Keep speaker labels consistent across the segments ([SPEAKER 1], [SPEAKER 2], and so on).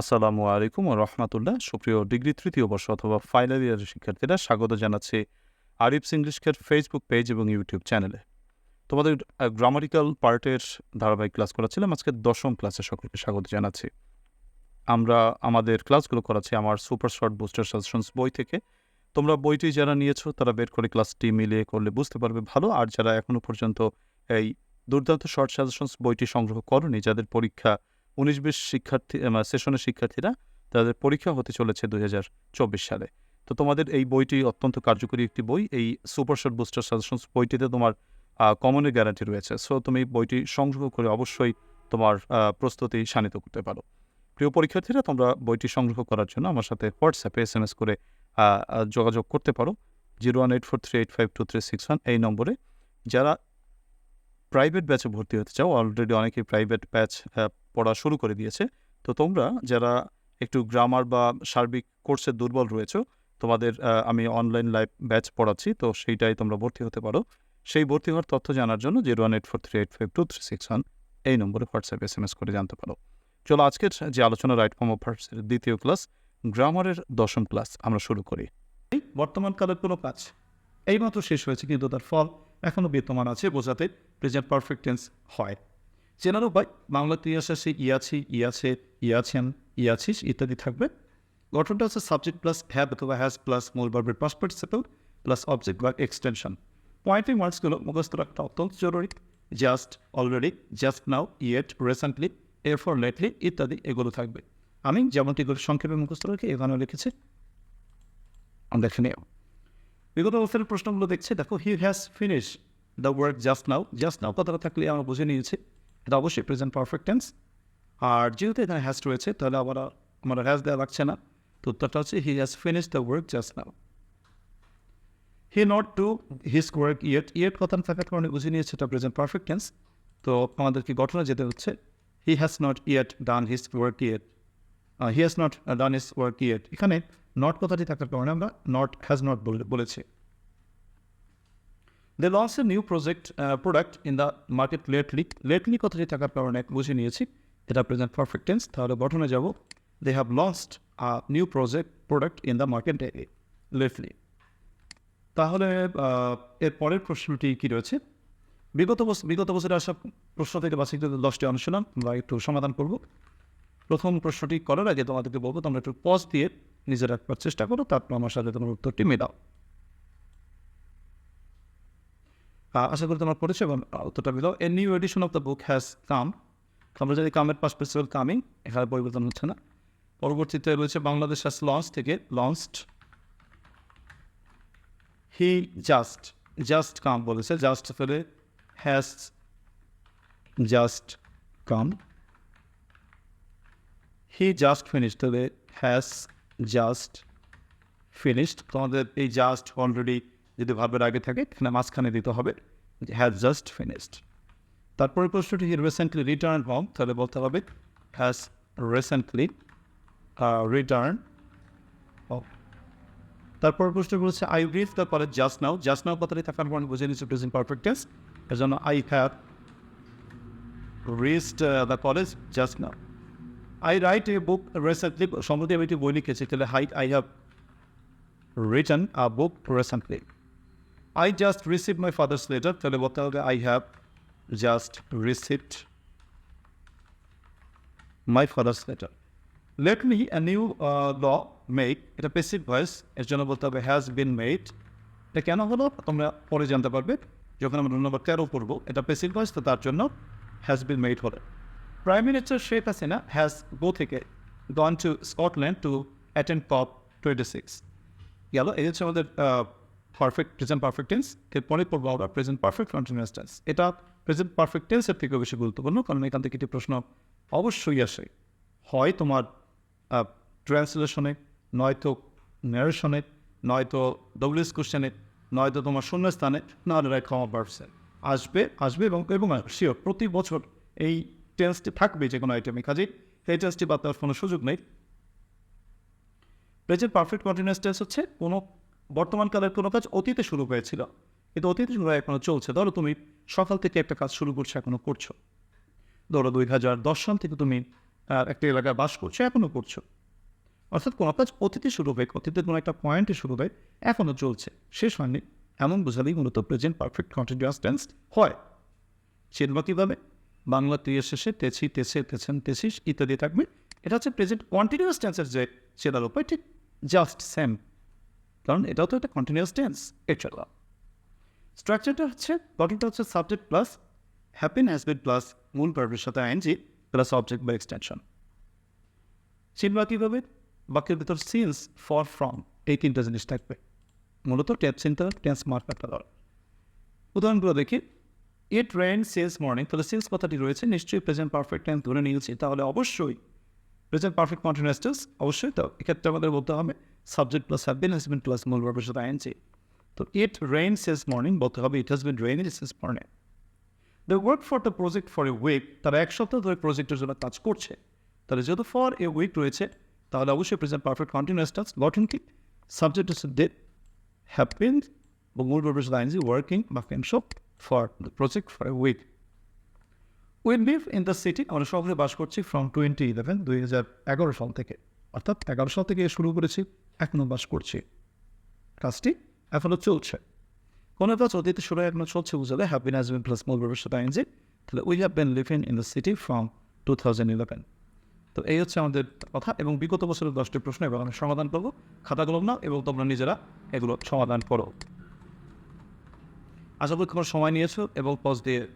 [SPEAKER 1] আসসালামু আলাইকুম রহমাতুল্লাহ। সুপ্রিয় ডিগ্রি তৃতীয় বর্ষ অথবা ফাইনাল ইয়ারের শিক্ষার্থীরা, স্বাগত জানাচ্ছি আরিফস ইংলিশকের ফেসবুক পেজ এবং ইউটিউব চ্যানেলে তোমাদের গ্রামারিক্যাল পার্টের ধারাবাহিক ক্লাস করাচ্ছিলাম, আজকে দশম ক্লাসে সকলকে স্বাগত জানাচ্ছি। আমরা, আমাদের ক্লাসগুলো করাচ্ছি আমার সুপার শর্ট বুস্টার সাজেশনস বই থেকে। তোমরা বইটি যারা নিয়েছো, তারা বের করে ক্লাসটি মিলিয়ে করলে বুঝতে পারবে ভালো। আর যারা এখনও পর্যন্ত এই দুর্দান্ত শর্ট সাজেশনস বইটি সংগ্রহ করনি, যাদের পরীক্ষা উনিশ বিশ শিক্ষার্থী সেশনের শিক্ষার্থীরা তাদের পরীক্ষা হতে চলেছে দুই হাজার চব্বিশ সালে। তো তোমাদের এই বইটি অত্যন্ত কার্যকরী একটি বই। এই সুপার শর্ট বুস্টার সাজেশনস বইটিতে তোমার কমনের গ্যারান্টি রয়েছে। সো তুমি বইটি সংগ্রহ করে অবশ্যই তোমার প্রস্তুতি শানিত করতে পারো। প্রিয় পরীক্ষার্থীরা, তোমরা বইটি সংগ্রহ করার জন্য আমার সাথে হোয়াটসঅ্যাপে এস এম এস করে যোগাযোগ করতে পারো। Zero one eight four three eight five two three six one এই নম্বরে। যারা প্রাইভেট ব্যাচে ভর্তি হতে চাও, অলরেডি অনেকেই প্রাইভেট ব্যাচ পড়া শুরু করে দিয়েছে। তো তোমরা যারা একটু গ্রামার বা সার্বিক কোর্সে দুর্বল রয়েছে, তোমাদের আমি অনলাইন লাইভ ব্যাচ পড়াচ্ছি, তো সেইটাই তোমরা ভর্তি হতে পারো। সেই ভর্তি হওয়ার তথ্য জানার জন্য zero one eight four three eight five two three six one এই নম্বরে হোয়াটসঅ্যাপ, এস এম এস করে জানতে পারো। চলো আজকের যে আলোচনা রাইট ফর্ম অফ দ্বিতীয় ক্লাস গ্রামারের দশম ক্লাস আমরা শুরু করি।
[SPEAKER 2] বর্তমান কালের কোনো কাজ এইমাত্র শেষ হয়েছে, কিন্তু তার ফল এখনও বিদ্যমান আছে, বোঝাতে প্রেজেন্ট পারফেক্টেন্স হয়। চেনার উপায় আসা সে ইয়াছি ইয়াছে ইয়াছেন ইয়াছিস ইত্যাদি থাকবে। গঠনটা হচ্ছে সাবজেক্ট প্লাস হ্যাভ অথবা হ্যাজ প্লাস মূল ভার্বের পাস পার্টিসিপেল প্লাস অবজেক্ট বা এক্সটেনশন পয়েন্টিং ওয়ার্ডসগুলো মুখস্থ রাখতে অত্যন্ত জরুরি। Just already just now yet recently এর ফর লেটলি ইত্যাদি এগুলো থাকবে। আমি যেমনটি এগুলো সংক্ষেপে মুখস্থ রেখে এখানেও লিখেছি। আমরা এখানে বিগত অবস্থার প্রশ্নগুলো দেখছে। দেখো he has finish the work just now just now কথাটা থাকলে আমরা বুঝে নিয়েছি। এটা অবশ্যই প্রেজেন্ট পারফেক্ট টেন্স আর যেহেতু এখানে হ্যাজ রয়েছে, তাহলে আবার আমার হ্যাজ দেওয়া লাগছে না। তো উত্তরটা হচ্ছে he has finish the work just now he not to his work yet yet কথাটা থাকার কারণে বুঝে নিয়েছে এটা প্রেজেন্ট পারফেক্ট টেন্স তো আমাদেরকে ঘটনা যেতে হচ্ছে he has not yet done his work yet he has not done his work yet এখানে নট কথাটি থাকার কারণে আমরা নট হ্যাজ নট বলেছি। They launch a new project product in the market lately lately কথাটি থাকার কারণে বুঝে নিয়েছি, এটা প্রেজেন্ট পারফেক্ট টেন্স তাহলে গঠনে যাব। They have launched a new project product in the market lately তাহলে এর পরের প্রশ্নটি কী রয়েছে? বিগত বছর বিগত বছরে আসা প্রশ্ন থেকে করে দশটি অনুশীলন বা একটু সমাধান করব। প্রথম প্রশ্নটি করার আগে তোমাদেরকে বলব, তোমরা একটু পজ দিয়ে নিজের রাখবার চেষ্টা করো, তারপর আমার সাথে তোমার উত্তরটি মেলাও। আশা করি তোমার পড়েছো এবং উত্তরটা মিলাও a new edition of the book has come আমরা যদি কামের পাশ পেসিবল কামিং এখানে পরিবর্তন হচ্ছে না। পরবর্তীতে রয়েছে বাংলাদেশ হ্যাজ লঞ্চ থেকে launched he just just come বলেছে জাস্ট ফেলে has just come he just finished তবে হ্যাজ জাস্ট ফিনিশড তোমাদের এই জাস্ট অলরেডি যদি ভাবের আগে থাকে এখানে মাঝখানে দিতে হবে হ্যাজ জাস্ট ফিনিশড তারপরে প্রশ্নটি রিসেন্টলি রিটার্ন হোম তাহলে বলতে হবে হ্যাজ রিসেন্টলি রিটার্ন তারপর প্রশ্ন বলছে I reach the college just now just now কথাটি থাকার পর বুঝে নিচ্ছি প্রেজেন্ট পারফেক্ট টেন্স এর জন্য I have reached the college just now I write a book recently সম্প্রতি আমি একটি বই লিখেছি, তাহলে hi I have return a book recently I just receive my father's letter তাহলে বলতে হবে I have just received my father's letter lately a new law made এটা পেসিভ ভয়েস এর জন্য বলতে হবে হ্যাজ বিন মেড এটা কেন হলো? তোমরা পরে জানতে পারবে। যখন আমরা নম্বর তেরো পড়ব, এটা পেসিভ ভয়েস তো তার জন্য হ্যাজ বিন মেড হলো। Prime minister Sheikh Hasina has go থেকে gone to Scotland to attend COP twenty six গেল, এই হচ্ছে আমাদের পারফেক্ট প্রেজেন্ট পারফেক্ট টেন্স এরপরে পড়ব আমরা প্রেজেন্ট পারফেক্ট কন্টিনিউয়াস টেন্স এটা প্রেজেন্ট পারফেক্ট টেন্সের থেকেও বেশি গুরুত্বপূর্ণ, কারণ এখান থেকে একটি প্রশ্ন অবশ্যই আসে। হয় তোমার ট্রান্সলেশনে নয়তো ন্যারেশনে নয়তো ডব্লিউএস কোশ্চেনে নয়তো তোমার শূন্যস্থানে, না রাইট কমা পার্সেন আসবে আসবে এবং এবং শিওর প্রতি বছর এই টেন্সটি থাকবে যে কোনো আইটেমে কাজেই এই টেন্সটি বাদ দেওয়ার কোনো সুযোগ নেই। প্রেজেন্ট পারফেক্ট কন্টিনিউয়াস টেন্স হচ্ছে কোনো বর্তমানকালের কোনো কাজ অতীতে শুরু হয়েছিল। কিন্তু অতীতে শুরু হয়ে এখনও চলছে। ধরো তুমি সকাল থেকে একটা কাজ শুরু করছ, এখনও করছ। ধরো দুই হাজার দশ সাল থেকে তুমি একটা এলাকায় বাস করছ এখনও করছ। অর্থাৎ কোনো কাজ অতীতে শুরু হয় অতীতের কোনো একটা পয়েন্টে শুরু হয় এখনও চলছে। শেষ হয়নি। এমন বোঝালেই মূলত প্রেজেন্ট পারফেক্ট কন্টিনিউয়াস টেন্স হয়। চিনব কীভাবে বাংলা ক্রিয়ার শেষে তেছি, তেছে, তেছেন তেছিস ইত্যাদি থাকবে। এটা হচ্ছে প্রেজেন্ট কন্টিনিউয়াস টেন্সের যে চেনার উপায়, ঠিক জাস্ট সেম কারণ এটাও তো একটা কন্টিনিউয়াস টেন্স এছাড়া স্ট্রাকচারটা হচ্ছে গঠনটা হচ্ছে subject plus have been has been plus মূল ভার্বের সাথে আইনজি প্লাস অবজেক্ট বা এক্সটেনশন চিনবা কীভাবে? বাক্যের ভিতর সিন্স ফর ফ্রম এই তিনটা জিনিস থাকবে। মূলত টেন্স চিন্তা টেন্স মার্কারটা দরকার উদাহরণগুলো দেখি। ইট রেন সেলস মর্নিং তাহলে সেলস কথাটি রয়েছে, নিশ্চয়ই প্রেজেন্ট পারফেক্ট টেন্স ধরে নিয়েছি, তাহলে অবশ্যই প্রেজেন্ট পারফেক্ট কন্টিনিউয়াস টেন্স অবশ্যই তো, এক্ষেত্রে আমাদের বলতে হবে subject plus have been has been plus মূল ভার্বের সাথে আইনজি তো ইট রেইন সেলস মর্নিং বলতে হবে it has been rain since morning the work for the project for a week তারা এক সপ্তাহ ধরে প্রজেক্টের জন্য কাজ করছে তাহলে যেহেতু ফর এ উইক রয়েছে তাহলে অবশ্যই প্রেজেন্ট পারফেক্ট কন্টিনিউয়াস টেন্স গঠন কি সাবজেক্ট হচ্ছে ডেট হ্যাভ বিন বা মূল ভার্বের সাথে আইনজি ওয়ার্কিং বা friendship for the project for a week will live in the city আমরা শহরে বাস করছি ফ্রম টোয়েন্টি ইলেভেন দুই হাজার এগারো সাল থেকে। অর্থাৎ এগারো সাল থেকে শুরু করেছি। এখনও বাস করছি। কাজটি এখনও চলছে। কোনো কাজ অতীতে শুরু এখনও চলছে বুঝালে? Have been has been plus মূল সাথে আইনজি তাহলে we have been living in the city from two thousand eleven তো এই হচ্ছে আমাদের কথা এবং বিগত বছরের দশটি প্রশ্ন এবার আমি সমাধান করব। খাতাগুলো নাও এবং তোমরা নিজেরা এগুলো সমাধান করো। আশা করি তোমার সময় নিয়েছো এবং পজ দিয়ে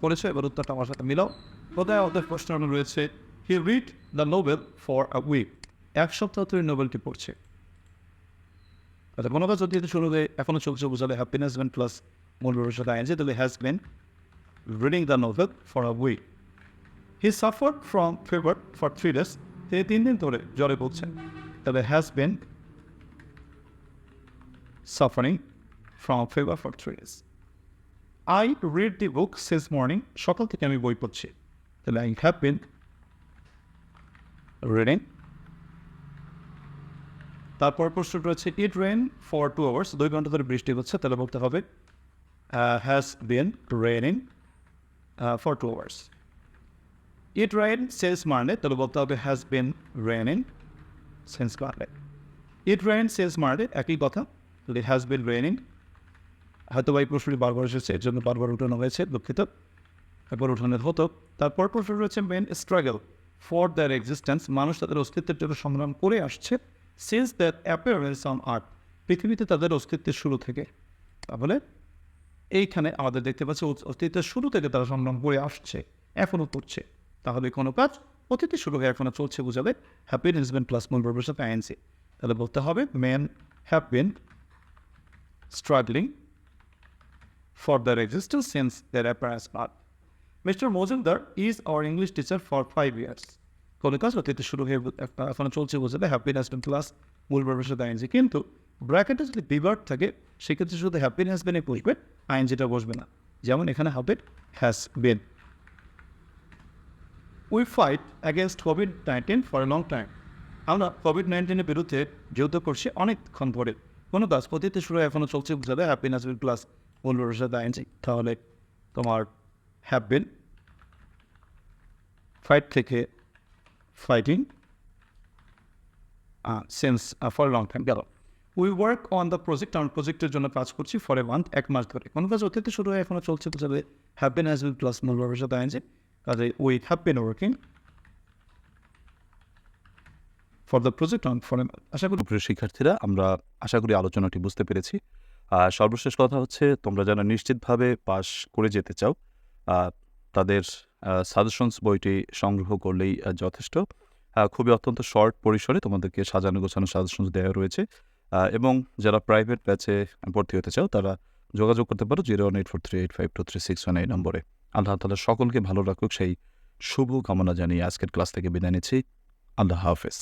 [SPEAKER 2] পড়েছো। এবার উত্তরটা আমার সাথে মিলাও। কোথায় আমাদের প্রশ্ন রয়েছে? He read the novel for a week এক সপ্তাহ ধরে নোবেলটি পড়ছে। আচ্ছা কোনো কাজ যদি শুরু হয়ে এখনও চলছে, বোঝালে হ্যাপিনেস বেন প্লাস মূল ভবিষ্যৎ আইনছে তাহলে has been reading the novel for a week he suffer from fever for three days তিনি তিন দিন ধরে জ্বরে ভুগছেন। তাহলে has been suffering from fever for three days I read the book since morning সকাল থেকে আমি বই পড়ছি। তাহলে আই হ্যাভ বিন রিডিং তারপর প্রশ্ন রয়েছে it rain for two hours দুই ঘণ্টা ধরে বৃষ্টি হচ্ছে, তাহলে বলতে হবে has been raining for two hours it rain since মারলে তাহলে বলতে হবে হ্যাজ বিন রেনিং সেন্স মারলে ইট রেন সেন্স মারলে একই কথা, তাহলে হ্যাজ বিন রেনিং হয়তো বা এই প্রশ্নটি বারবার এসেছে, এর জন্য বারবার উঠানো হয়েছে, দুঃখিত, একবার উঠানো হতো। তারপর প্রশ্ন রয়েছে men struggle for their existence মানুষ তাদের অস্তিত্বের জন্য সংগ্রাম করে আসছে। Since that appearance on earth পৃথিবীতে তাদের অস্তিত্বের শুরু থেকে, তাহলে এইখানে আমাদের দেখতে পাচ্ছি অস্তিত্বের শুরু থেকে তারা সংগ্রাম করে আসছে এখনও করছে তাহলে কোনো কাজ অতীতে শুরু হয়ে এখনও চলছে বুঝাবে হ্যাপি বিন প্লাস মূল সাথে আইএনসি তাহলে বলতে হবে men have been struggling for their existence since their appearance Earth. Mr. Mozendar is our English teacher for five years. কোনো কাজ অতীতে শুরু হয়ে এখন চলছে বোঝালে হ্যাপিনেস বিন প্লাস মূল সাথে আইনজি। কিন্তু ব্র্যাকেটে যদি বিভার্ট থাকে, সেক্ষেত্রে শুধু হ্যাপিনেস বিনে বসবে আইনজিটা বসবে না। যেমন এখানে have been has been we fight against Covid nineteen for a long time আমরা কোভিড নাইন্টিনের বিরুদ্ধে যুদ্ধ করছি অনেকক্ষণ ধরে। কোনো কাজ অতীতে শুরু এখনও চলছে বুঝালে হ্যাপিনেস বিন প্লাস মূল সাথে আইনজি। তাহলে তোমার হ্যাভ বিন ফাইট থেকে fighting since for long time গেল। We work on the project আমার প্রজেক্টের জন্য কাজ করছি ফর এ মান্থ এক মাস ধরে। কোনো কাজ অতীতে শুরু হয়ে এখনও চলছে have been has been plus মূল সাথে আইনজি কাজে we have been working for the project on for আশা করি
[SPEAKER 1] শিক্ষার্থীরা, আমরা আশা করি আলোচনাটি বুঝতে পেরেছি। আর সর্বশেষ কথা হচ্ছে, তোমরা যারা নিশ্চিতভাবে পাশ করে যেতে চাও তাদের সাজেশনস বইটি সংগ্রহ করলেই যথেষ্ট। খুবই অত্যন্ত শর্ট পরিসরে তোমাদেরকে সাজানো গোছানো সাজেশনস দেওয়া রয়েছে। এবং যারা প্রাইভেট ব্যাচে ভর্তি হতে চাও, তারা যোগাযোগ করতে পারো zero one eight four three eight five two three six one এই নম্বরে। আল্লাহ তালা সকলকে ভালো রাখুক। সেই শুভ কামনা জানিয়ে আজকের ক্লাস থেকে বিদায় নিচ্ছি। আল্লাহ হাফেজ।